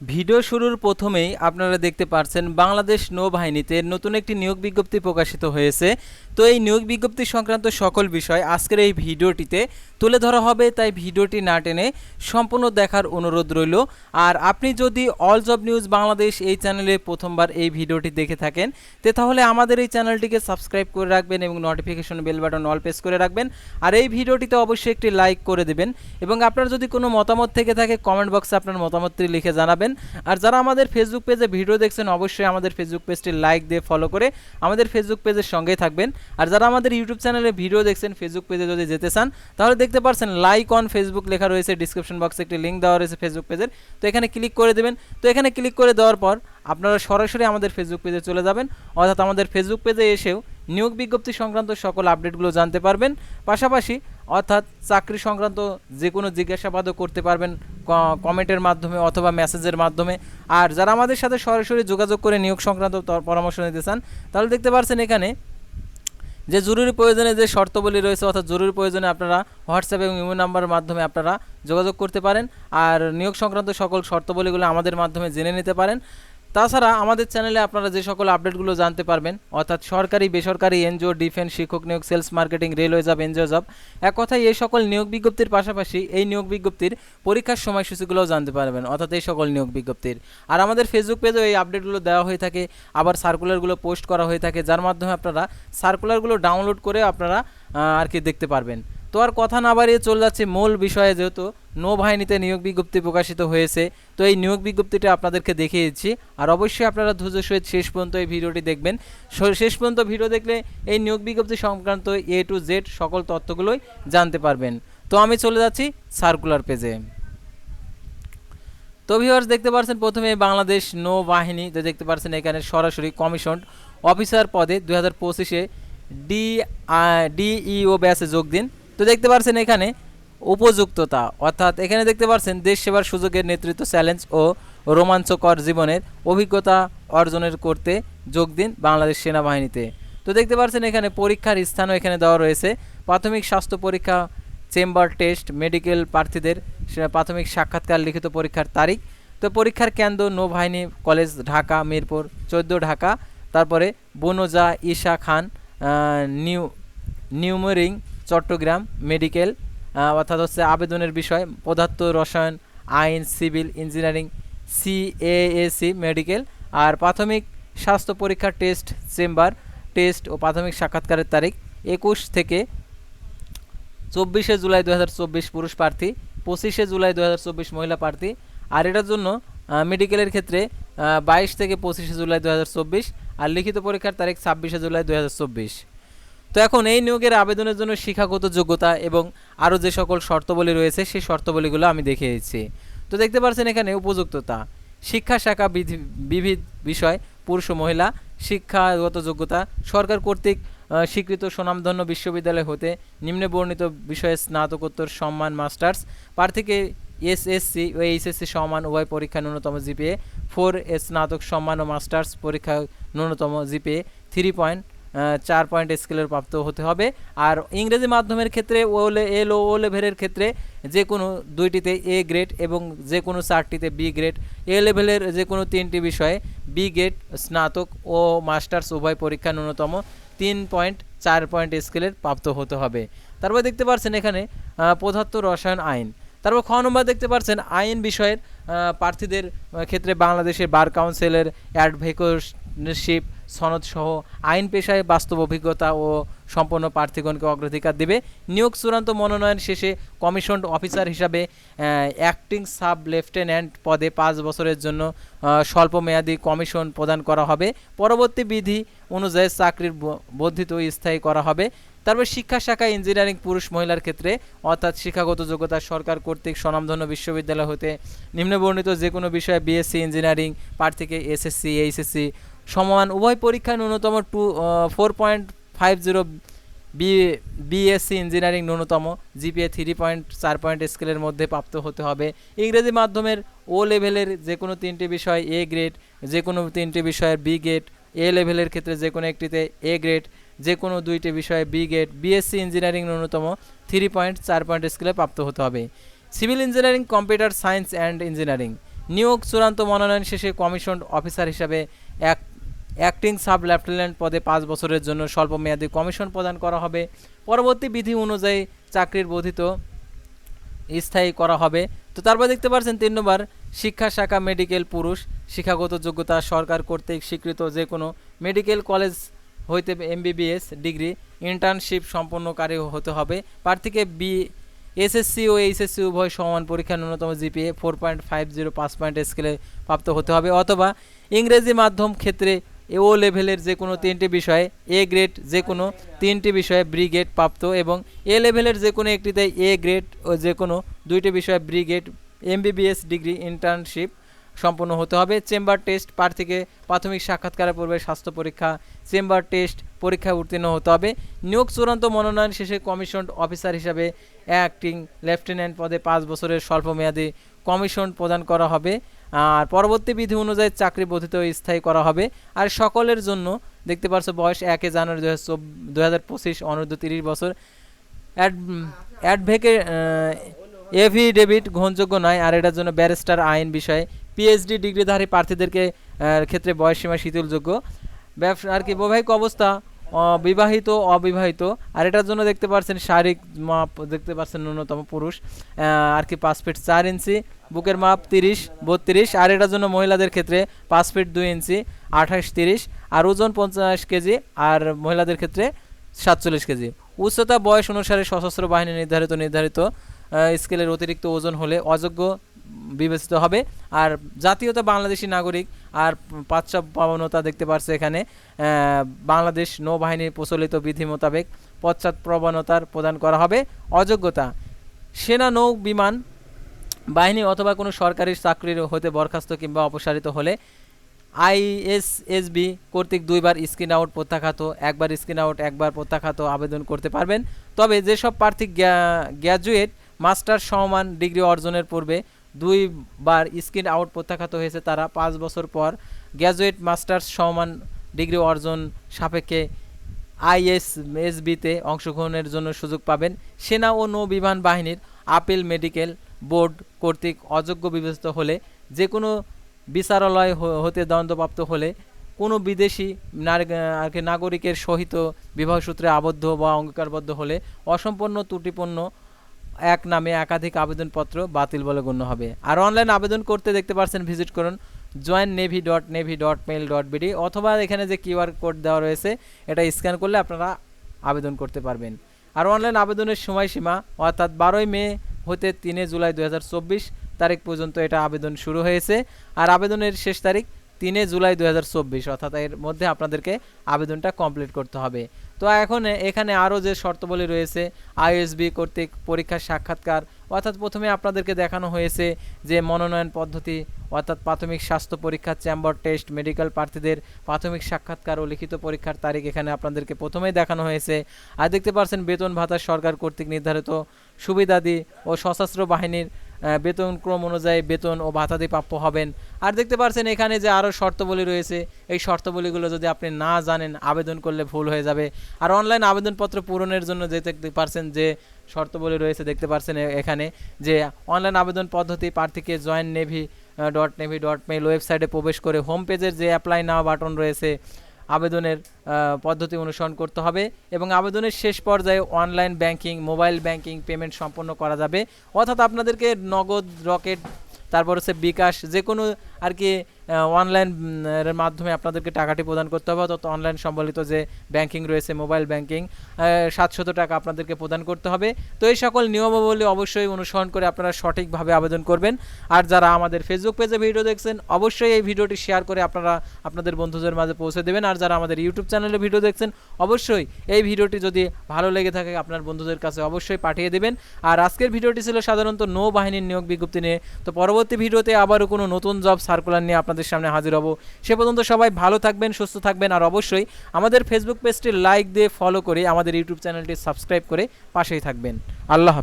Video শুরুর প্রথমেই আপনারা দেখতে পাচ্ছেন বাংলাদেশ নৌবাহিনীতে নতুন একটি নিয়োগ বিজ্ঞপ্তি প্রকাশিত হয়েছে। তো এই নিয়োগ বিজ্ঞপ্তি সংক্রান্ত সকল বিষয় আজকের এই ভিডিওটিতে তুলে ধরা হবে, তাই ভিডিওটি না টেনে সম্পূর্ণ দেখার অনুরোধ রইল। আর আপনি যদি অল জব নিউজ বাংলাদেশ এই চ্যানেলে প্রথমবার এই ভিডিওটি দেখে থাকেন, তে তাহলে আমাদের এই চ্যানেলটিকে সাবস্ক্রাইব করে রাখবেন এবং notification bell button all press করে রাখবেন। আর এই ভিডিওটিতে অবশ্যই একটি লাইক করে দেবেন এবং আপনার যদি কোনো মতামত থেকে থাকে কমেন্ট বক্সে আপনার মতামতটি লিখে জানাবেন। আর যারা আমাদের ফেসবুক পেজে ভিডিও দেখছেন, অবশ্যই আমাদের ফেসবুক পেজটি লাইক দিয়ে ফলো করে আমাদের ফেসবুক পেজের সঙ্গেই থাকবেন। আর যারা আমাদের ইউটিউব চ্যানেলে ভিডিও দেখছেন ফেসবুক পেজে যদি যেতে চান, তাহলে দেখতে পারছেন লাইক অন ফেসবুক লেখা রয়েছে ডিসক্রিপশন বক্সে একটি লিঙ্ক দেওয়া রয়েছে ফেসবুক পেজের তো এখানে ক্লিক করে দেবেন। তো এখানে ক্লিক করে দেওয়ার পর আপনারা সরাসরি আমাদের ফেসবুক পেজে চলে যাবেন। অর্থাৎ আমাদের ফেসবুক পেজে এসেও নিয়োগ বিজ্ঞপ্তি সংক্রান্ত সকল আপডেটগুলো জানতে পারবেন। পাশাপাশি অর্থাৎ চাকরি সংক্রান্ত যে কোনো জিজ্ঞাসাবাদও করতে পারবেন কমেন্টের মাধ্যমে অথবা মেসেজের মাধ্যমে। আর যারা আমাদের সাথে সরাসরি যোগাযোগ করে নিয়োগ সংক্রান্ত পরামর্শ নিতে চান, তাহলে দেখতে পাচ্ছেন এখানে যে জরুরি প্রয়োজনে যে শর্তবলী রয়েছে, অর্থাৎ জরুরি প্রয়োজনে আপনারা হোয়াটসঅ্যাপ এবং ইমো নাম্বারের মাধ্যমে আপনারা যোগাযোগ করতে পারেন। আর নিয়োগ সংক্রান্ত সকল শর্তবলীগুলো আমাদের মাধ্যমে জেনে নিতে পারেন। তাছাড়া আমাদের চ্যানেলে আপনারা যে সকল আপডেটগুলো জানতে পারবেন, অর্থাৎ সরকারি, বেসরকারি, এনজিও, ডিফেন্স, শিক্ষক নিয়োগ, sales marketing, railway job, NGO job, এক কথায় এই সকল নিয়োগ বিজ্ঞপ্তির পাশাপাশি এই নিয়োগ বিজ্ঞপ্তির পরীক্ষার সময়সূচিগুলোও জানতে পারবেন, অর্থাৎ এই সকল নিয়োগ বিজ্ঞপ্তির। আর আমাদের ফেসবুক পেজেও এই আপডেটগুলো দেওয়া হয়ে থাকে, আবার সার্কুলারগুলো পোস্ট করা হয়ে থাকে, যার মাধ্যমে আপনারা সার্কুলারগুলো ডাউনলোড করে আপনারা আর কি দেখতে পারবেন। তো আর কথা না বাড়িয়ে চলে যাচ্ছে মূল বিষয়ে, যেহেতু নৌবাহিনীতে নিয়োগ বিজ্ঞপ্তি প্রকাশিত হয়েছে, তো এই নিয়োগ বিজ্ঞপ্তিটা আপনাদেরকে দেখিয়েছি আর অবশ্যই আপনারা ধৈর্য সহিত শেষ পর্যন্ত এই ভিডিওটি দেখবেন। শেষ পর্যন্ত ভিডিও দেখলে এই নিয়োগ বিজ্ঞপ্তি সংক্রান্ত এ টু জেড সকল তথ্যগুলোই জানতে পারবেন। তো আমি চলে যাচ্ছি সার্কুলার পেজে তো ভিউয়ার্স দেখতে পাচ্ছেন প্রথমে বাংলাদেশ নৌবাহিনী, তো দেখতে পাচ্ছেন এখানে সরাসরি কমিশন অফিসার পদে দু হাজার পঁচিশে ডি ডিইও ব্যাসে যোগ দিন। তো দেখতে পাচ্ছেন এখানে উপযুক্ততা, অর্থাৎ এখানে দেখতে পাচ্ছেন দেশ সেবার সুযোগের নেতৃত্ব চ্যালেঞ্জ ও রোমাঞ্চকর জীবনের অভিজ্ঞতা অর্জনের করতে যোগ দিন বাংলাদেশ সেনাবাহিনীতে। তো দেখতে পাচ্ছেন এখানে পরীক্ষার স্থানও এখানে দেওয়া রয়েছে। প্রাথমিক স্বাস্থ্য পরীক্ষা, চেম্বার টেস্ট, মেডিকেল প্রার্থীদের প্রাথমিক সাক্ষাৎকার, লিখিত পরীক্ষার তারিখ। তো পরীক্ষার কেন্দ্র, নৌবাহিনী, কলেজ ঢাকা, মিরপুর, চোদ্দ ঢাকা। তারপরে বনজা, Isa Khan new, New Mooring Chittagong medical অর্থাৎ হচ্ছে আবেদনের বিষয়, পদার্থ রসায়ন, আইন, সিভিল ইঞ্জিনিয়ারিং সিএএসি মেডিকেল, আর প্রাথমিক স্বাস্থ্য পরীক্ষার টেস্ট চেম্বার, টেস্ট ও প্রাথমিক সাক্ষাৎকারের তারিখ একুশ থেকে চব্বিশে জুলাই দু হাজার চব্বিশ পুরুষ প্রার্থী, পঁচিশে জুলাই দু হাজার চব্বিশ মহিলা প্রার্থী, আর এটার জন্য মেডিকেলের ক্ষেত্রে বাইশ থেকে পঁচিশে জুলাই দু হাজার চব্বিশ, আর লিখিত পরীক্ষার তারিখ ছাব্বিশে জুলাই দু হাজার চব্বিশ। তো এখন এই নিয়োগের আবেদনের জন্য শিক্ষাগত যোগ্যতা এবং আরও যে সকল শর্তাবলী রয়েছে, সেই শর্তাবলীগুলো আমি দেখে দিচ্ছি। তো দেখতে পাচ্ছেন এখানে উপযুক্ততা। শিক্ষা শাখা বিধি, বিবিধ বিষয়, পুরুষ ও মহিলা, শিক্ষাগত যোগ্যতা, সরকার কর্তৃক স্বীকৃত সুনামধন্য বিশ্ববিদ্যালয় হতে নিম্নে বর্ণিত বিষয়ে স্নাতকোত্তর সম্মান মাস্টার্স, প্রার্থীকে এসএসসি ও এইচএসসি সমান উভয় পরীক্ষা ন্যূনতম জিপিএ, ফোর স্নাতক সম্মান ও মাস্টার্স পরীক্ষা ন্যূনতম জিপিএ, থ্রি পয়েন্ট চার পয়েন্ট স্কেলের প্রাপ্ত হতে হবে। আর ইংরেজি মাধ্যমের ক্ষেত্রে ও এল ও লেভেলের ক্ষেত্রে যে কোনো দুইটিতে এ গ্রেড এবং যে কোনো চারটিতে বি গ্রেড। এ লেভেলের যে কোনো তিনটি বিষয়ে বি গ্রেড, স্নাতক ও মাস্টার্স উভয় পরীক্ষা ন্যূনতম তিন পয়েন্ট চার পয়েন্ট স্কেলের প্রাপ্ত হতে হবে। তারপর দেখতে পাচ্ছেন এখানে পদার্থ রসায়ন আইন। তারপর খ নম্বর দেখতে পাচ্ছেন আইন বিষয়ের প্রার্থীদের ক্ষেত্রে বাংলাদেশের বার কাউন্সিলের অ্যাডভোকেটশিপ সনদ সহ আইন পেশায় বাস্তব অভিজ্ঞতা ও সম্পন্ন প্রার্থীগণকে অগ্রাধিকার দেবে। নিয়োগ চূড়ান্ত মনোনয়ন শেষে কমিশন অফিসার হিসাবে অ্যাক্টিং সাব লেফটেন্যান্ট পদে পাঁচ বছরের জন্য স্বল্প স্বল্পমেয়াদী কমিশন প্রদান করা হবে। পরবর্তী বিধি অনুযায়ী চাকরির বর্ধিত স্থায়ী করা হবে। তারপর শিক্ষা শাখা ইঞ্জিনিয়ারিং পুরুষ মহিলার ক্ষেত্রে, অর্থাৎ শিক্ষাগত যোগ্যতা সরকার কর্তৃক স্বনামধন্য বিশ্ববিদ্যালয় হতে নিম্নবর্ণিত যে কোনো বিষয়ে বিএসসি ইঞ্জিনিয়ারিং, প্রার্থীকে এসএসসি, এইচএসসি সমান উভয় পরীক্ষায় ন্যূনতম two four point five zero B BSc engineering ন্যূনতম জিপিএ থ্রি পয়েন্ট চার পয়েন্ট স্কেলের মধ্যে প্রাপ্ত হতে হবে। ইংরেজি মাধ্যমের ও লেভেলের যে কোনো তিনটি বিষয় এ গ্রেড যে কোনো তিনটি বিষয়ের বি গ্রেড এ লেভেলের ক্ষেত্রে যে কোনো একটিতে এ গ্রেড যে কোনো দুইটি বিষয়ে বি গ্রেড বিএসসি ইঞ্জিনিয়ারিং ন্যূনতম থ্রি পয়েন্ট চার পয়েন্ট স্কেলে প্রাপ্ত হতে হবে। Civil engineering computer science and engineering নিয়োগ চূড়ান্ত মনোনয়ন শেষে কমিশন অফিসার হিসাবে এক অ্যাক্টিং সাব লেফটেন্যান্ট পদে পাঁচ বছরের জন্য স্বল্প স্বল্পমেয়াদী কমিশন প্রদান করা হবে। পরবর্তী বিধি অনুযায়ী চাকরির বর্ধিত স্থায়ী করা হবে। তো তারপর দেখতে পাচ্ছেন তিন নম্বর, শিক্ষা শাখা মেডিকেল পুরুষ। শিক্ষাগত যোগ্যতা সরকার কর্তৃক স্বীকৃত যে কোনো মেডিকেল কলেজ হইতে এমবিবিএস ডিগ্রি, ইন্টার্নশিপ সম্পন্নকারী হতে হবে। প্রার্থীকে বি, এসএসসি ও এইচএসসি উভয় সমান পরীক্ষার ন্যূনতম GPA four point five zero পাঁচ পয়েন্ট স্কেলে প্রাপ্ত হতে হবে। অথবা ইংরেজি মাধ্যম ক্ষেত্রে ও লেভেলের যে কোনো তিনটি বিষয়ে এ গ্রেড যে কোনো তিনটি বিষয়ে ব্রিগেড প্রাপ্ত এবং এ লেভেলের যে কোনো একটিতে এ গ্রেড ও যে কোনো দুইটি বিষয়ে ব্রিগেড এমবিবিএস ডিগ্রি ইন্টার্নশিপ সম্পন্ন হতে হবে। চেম্বার টেস্ট প্রার্থীকে প্রাথমিক সাক্ষাৎকারের পূর্বে স্বাস্থ্য পরীক্ষা, চেম্বার টেস্ট পরীক্ষায় উত্তীর্ণ হতে হবে। নিয়োগ চূড়ান্ত মনোনয়ন শেষে কমিশন অফিসার হিসাবে অ্যাক্টিং লেফটেন্যান্ট পদে পাঁচ বছরের স্বল্পমেয়াদী কমিশন প্রদান করা হবে। আর পরবর্তী বিধি অনুযায়ী চাকরি বর্ধিত স্থায়ী করা হবে। আর সকলের জন্য, দেখতে পারছ বয়স একে জানুয়ারি দু হাজার পঁচিশ, অনূর্ধ্ব তিরিশ বছর। অ্যাডভেকে এভিডেভিট গ্রহণযোগ্য নয়, আর এটার জন্য ব্যারিস্টার আইন বিষয়ে পিএইচডি ডিগ্রিধারী প্রার্থীদেরকে ক্ষেত্রে বয়সসীমা শিথিলযোগ্য। ব্যবসা আর কি বৈবাহিক অবস্থা? বিবাহিত অবিবাহিত। আর এটার জন্য দেখতে পাচ্ছেন শারীরিক মাপ, দেখতে পাচ্ছেন ন্যূনতম পুরুষ। আর কি পাঁচ ফিট চার ইঞ্চি, বুকের মাপ তিরিশ, বত্রিশ। আর এটার জন্য মহিলাদের ক্ষেত্রে পাঁচ ফিট দুই ইঞ্চি, আঠাশ, তিরিশ। আর ওজন পঞ্চাশ কেজি, আর মহিলাদের ক্ষেত্রে সাতচল্লিশ কেজি। উচ্চতা, বয়স অনুসারে সশস্ত্র বাহিনী নির্ধারিত নির্ধারিত স্কেলের অতিরিক্ত ওজন হলে অযোগ্য বিবেচিত হবে। আর জাতীয়তা বাংলাদেশি নাগরিক আর পাঁচশো প্রবণতা দেখতে পারছে এখানে। বাংলাদেশ নৌবাহিনীর প্রচলিত বিধি মোতাবেক পশ্চাৎ প্রবণতার প্রদান করা হবে। অযোগ্যতা, সেনা নৌ বিমান বাহিনী অথবা কোনো সরকারি চাকরির হতে বরখাস্ত কিংবা অপসারিত হলে আইএসএসবি কর্তৃক দুইবার স্ক্রিন আউট প্রত্যাখ্যাত, একবার স্ক্রিন আউট, একবার প্রত্যাখ্যাত আবেদন করতে পারবেন। তবে যেসব প্রার্থী গ্র্যাজুয়েট মাস্টার সমান ডিগ্রি অর্জনের পূর্বে দুইবার স্ক্রিন আউট প্রত্যাখ্যাত হয়েছে। তারা পাঁচ বছর পর গ্র্যাজুয়েট মাস্টার্স সমান ডিগ্রি অর্জন সাপেক্ষে আইএসএসবিতে অংশগ্রহণের জন্য সুযোগ পাবেন। সেনা ও নৌ বিমান বাহিনীর আপিল মেডিকেল বোর্ড কর্তৃক অযোগ্য বিবেচিত হলে যে কোনো বিচারালয় হতে দণ্ডপ্রাপ্ত হলে, কোনো বিদেশি নাগরিকের সহিত বিবাহ সূত্রে আবদ্ধ বা অঙ্গীকারবদ্ধ হলে, অসম্পূর্ণ ত্রুটিপূর্ণ এক নামে একাধিক আবেদনপত্র বাতিল বলে গণ্য হবে। আর অনলাইন আবেদন করতে দেখতে পারছেন ভিজিট করুন join navy dot navy dot mail dot BD অথবা এখানে যে কিউআর কোড দেওয়া রয়েছে, এটা স্ক্যান করলে আপনারা আবেদন করতে পারবেন। আর অনলাইন আবেদনের সময়সীমা, অর্থাৎ বারোই মে হতে তিনে জুলাই দু হাজার চব্বিশ তারিখ পর্যন্ত এটা আবেদন শুরু হয়েছে। আর আবেদনের শেষ তারিখ তিনে জুলাই দু হাজার চব্বিশ, অর্থাৎ এর মধ্যে আপনাদেরকে আবেদনটা কমপ্লিট করতে হবে। তো এখন এখানে আরও যে শর্তাবলী রয়েছে, আইএসবি কর্তৃক পরীক্ষার সাক্ষাৎকার, অর্থাৎ প্রথমে আপনাদেরকে দেখানো হয়েছে যে মনোনয়ন পদ্ধতি, অর্থাৎ প্রাথমিক স্বাস্থ্য পরীক্ষা চেম্বার টেস্ট মেডিকেল প্রার্থীদের প্রাথমিক সাক্ষাৎকার ও লিখিত পরীক্ষার তারিখ এখানে আপনাদেরকে প্রথমেই দেখানো হয়েছে। আর দেখতে পাচ্ছেন বেতন ভাতা সরকার কর্তৃক নির্ধারিত সুবিধাদি ও সশস্ত্র বাহিনীর বেতন ক্রম অনুযায়ী বেতন ও ভাতাদি প্রাপ্য হবেন। আর দেখতে পাচ্ছেন এখানে যে আরও শর্তাবলী রয়েছে, এই শর্তাবলীগুলো যদি আপনি না জানেন, আবেদন করলে ভুল হয়ে যাবে। আর অনলাইন আবেদনপত্র পূরণের জন্য যে দেখতে পারছেন যে শর্তাবলী রয়েছে, দেখতে পাচ্ছেন এখানে যে অনলাইন আবেদন পদ্ধতি প্রার্থীকে join navy dot navy dot mail ওয়েবসাইটে প্রবেশ করে হোম পেজের যে অ্যাপ্লাই নাও বাটন রয়েছে আবেদনের পদ্ধতি অনুসরণ করতে হবে এবং আবেদনের শেষ পর্যায়ে online banking, mobile banking payment সম্পন্ন করা যাবে। অর্থাৎ আপনাদেরকে নগদ, রকেট, তারপর হচ্ছে বিকাশ যে কোনো আর কি অনলাইন এর মাধ্যমে আপনাদেরকে টাকাটি প্রদান করতে হবে। অর্থাৎ অনলাইন সম্বলিত যে ব্যাংকিং রয়েছে মোবাইল ব্যাংকিং সাতশত টাকা আপনাদেরকে প্রদান করতে হবে। তো এই সকল নিয়মাবলী অবশ্যই অনুসরণ করে আপনারা সঠিকভাবে আবেদন করবেন। আর যারা আমাদের ফেসবুক পেজে ভিডিও দেখছেন, অবশ্যই এই ভিডিওটি শেয়ার করে আপনারা আপনাদের বন্ধুদের মাঝে পৌঁছে দেবেন। আর যারা আমাদের ইউটিউব চ্যানেলে ভিডিও দেখছেন, অবশ্যই এই ভিডিওটি যদি ভালো লেগে থাকে, আপনার বন্ধুদের কাছে অবশ্যই পাঠিয়ে দেবেন। আর আজকের ভিডিওটি ছিল সাধারণত নৌবাহিনীর নিয়োগ বিজ্ঞপ্তি নিয়ে। তো পরবর্তী ভিডিওতে আবারও কোনো নতুন জব সার্কুলার নিয়ে আপনাদের সামনে হাজির হব। সে পর্যন্ত সবাই ভালো থাকবেন, সুস্থ থাকবেন আর অবশ্যই আমাদের ফেসবুক পেজটি লাইক দিয়ে ফলো করে আমাদের ইউটিউব চ্যানেলটি সাবস্ক্রাইব করে পাশেই থাকবেন। আল্লাহ